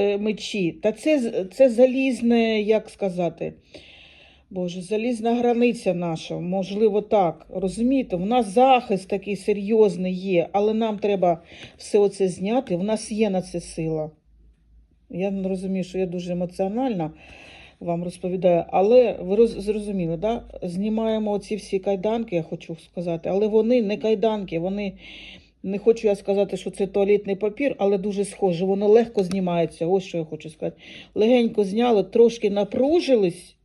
е, мечі. Та це, це залізне, як сказати. Боже, залізна границя наша, можливо, так. Розумієте, в нас захист такий серйозний є, але нам треба все оце зняти. В нас є на це сила. Я розумію, що я дуже емоціональна вам розповідаю, але ви роз, зрозуміли, да? знімаємо ці всі кайданки, я хочу сказати, але вони не кайданки, вони. Не хочу я сказати, що це туалетний папір, але дуже схоже. Воно легко знімається. Ось що я хочу сказати. Легенько зняло, трошки напружились,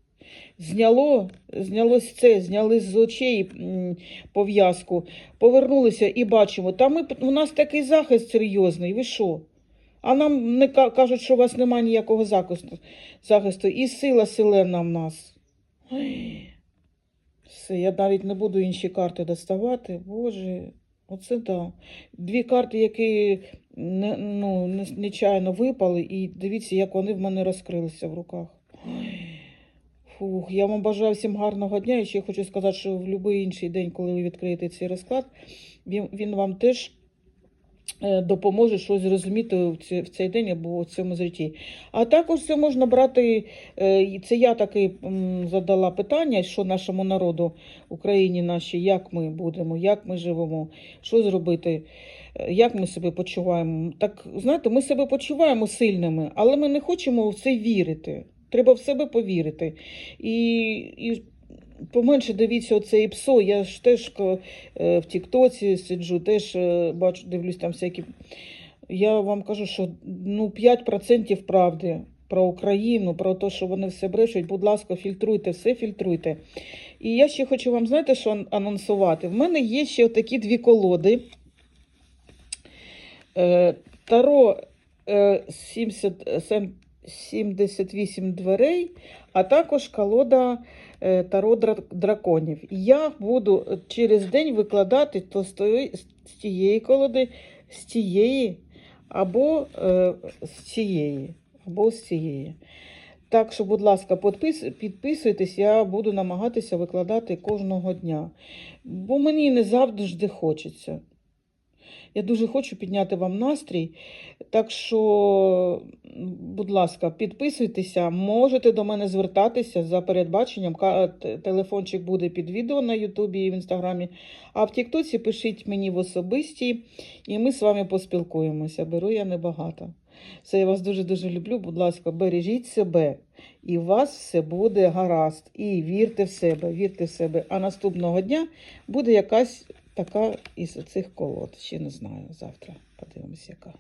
зняло, знялось це, зняли з очей пов'язку, повернулися і бачимо. Та ми, у нас такий захист серйозний. Ви що? А нам не кажуть, що у вас немає ніякого захисту, захисту. І сила силена в нас. Ой. Все, я навіть не буду інші карти доставати. Боже, оце так. Дві карти, які не, ну, не- нечайно випали, і дивіться, як вони в мене розкрилися в руках. Фух, я вам бажаю всім гарного дня. І ще хочу сказати, що в будь-який інший день, коли ви відкриєте цей розклад, він, він вам теж допоможе щось зрозуміти в цей день або в цьому житті. А також це можна брати, е, це я таки задала питання, що нашому народу, Україні нашій, як ми будемо, як ми живемо, що зробити, е, як ми себе почуваємо. Так, знаєте, ми себе почуваємо сильними, але ми не хочемо в це вірити. Треба в себе повірити. І, і поменше дивіться оце і псо. Я ж теж е, в Тіктоці сиджу, теж е, бачу, дивлюсь там всякі. Я вам кажу, що ну 5% правди про Україну, про те, що вони все брешуть. Будь ласка, фільтруйте, все фільтруйте. І я ще хочу вам, знаєте, що анонсувати? В мене є ще такі дві колоди. Е, Таро е, 70, е, сем- 78 дверей, а також колода е, Таро драконів. Я буду е, через день викладати то з, тієї колоди, з тієї або е, з цієї. Або з цієї. Так що, будь ласка, підпис, підписуйтесь, я буду намагатися викладати кожного дня. Бо мені не завжди хочеться. Я дуже хочу підняти вам настрій. Так що, будь ласка, підписуйтеся, можете до мене звертатися за передбаченням. Телефончик буде під відео на Ютубі і в Інстаграмі. А в Тіктоці пишіть мені в особисті, і ми з вами поспілкуємося. Беру я небагато. Все, я вас дуже-дуже люблю. Будь ласка, бережіть себе, і у вас все буде гаразд. І вірте в себе, вірте в себе. А наступного дня буде якась така із оцих колод. Ще не знаю завтра. Подивимось, яка.